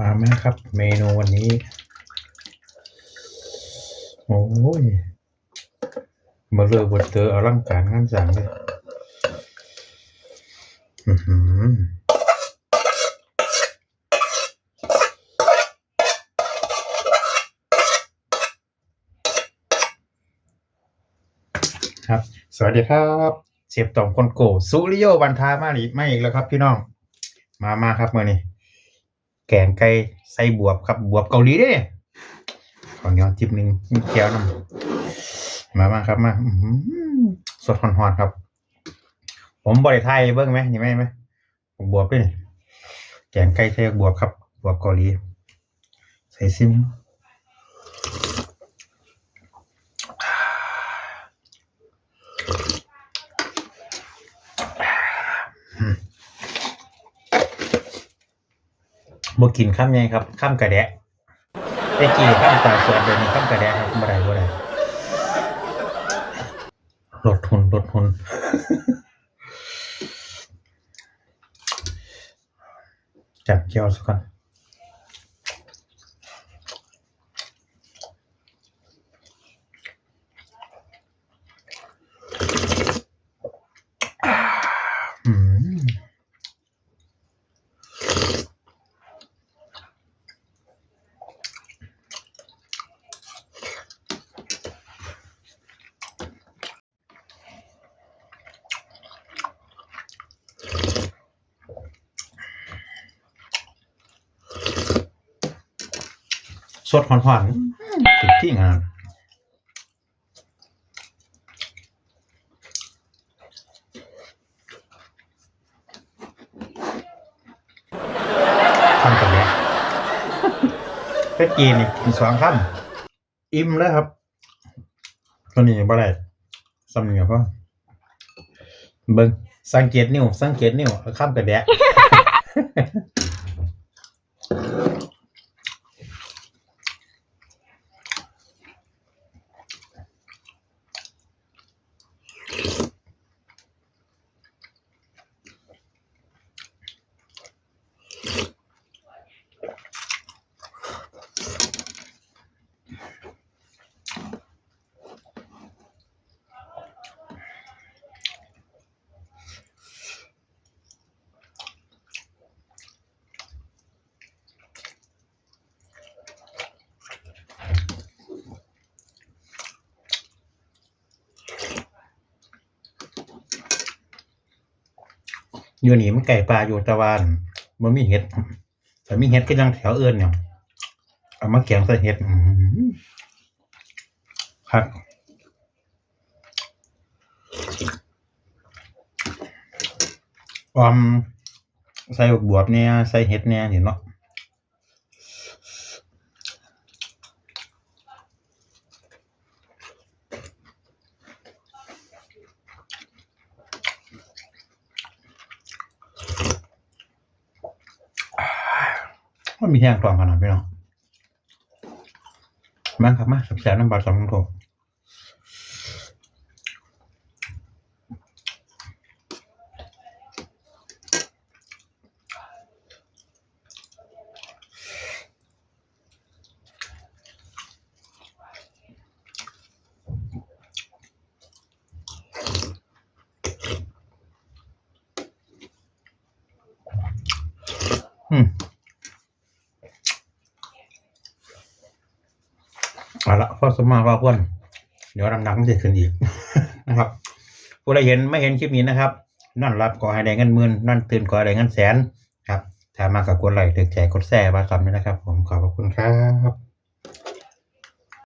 มาไหมครับ เมนูวันนี้ โอ้ยมาเลือกบทเตอร์อลังการงานสั่งเลยอือครับสวัสดีครับเสียบต่อมคนโกสุริโยบันทามาอีกไม่อีกแล้วครับพี่น้อง มามาครับเมื่อนี้ แกงไก่ใส่บวบครับบวบเกาหลีเด้ขอย้อนทิปหนึ่งมีแก้วน้ำมามาครับมาอื้อหือสดฮอนๆครับ ผมบริไทยเบิ้งไหมนี่ไหมไหมผมบวบด้วยแกงไก่ใส่บวบครับ บวบเกาหลี ใส่ซิม บกินข้ามยังครับข้ามกระแดะได้กี่ข้ามตาสวนเดินข้ามกระแดะครับบ่ได้บ่ได้ลดทุนลดทุนจับเกี่ยวสักก่อนอืม สดหอนๆถึงที่งานทำกันแล้วเป็ดกีนี่กินสองคำอิ่มแล้วครับ ตัวนี้บ่ได้สำเนียงก็เบิ่งสังเกตนิ้วสังเกตนิ้วข้ามกระแดะ อยู่นี่มันไก่ปลาอยู่ตะวันมันมีเห็ดแต่มีเห็ดก็ยังแถวเอือนเนี่ยเอามาแกงใส่เห็ดครับออมใส่บวบเนี่ยใส่เห็ดเนี่ยเห็นเนาะ มันมีแห้งกล่องขนาดพี่น้องมาครับมาสับแสบน้ำบาดสองโถอืม เอาละพอสมมาว่าเพื่อนเดี๋ยวดำๆมันจะขึ้นอีกนะครับผู้ใดเห็นไม่เห็นคลิปนี้นะครับนั่นรับก่อให้ได้เงินหมื่นนั่นตื่นก่อให้ได้เงินแสนครับถ้ามากับกดไลค์ถึงแจกดแชร์มาซ้ำด้วยนะครับ ผมขอบพระคุณครับ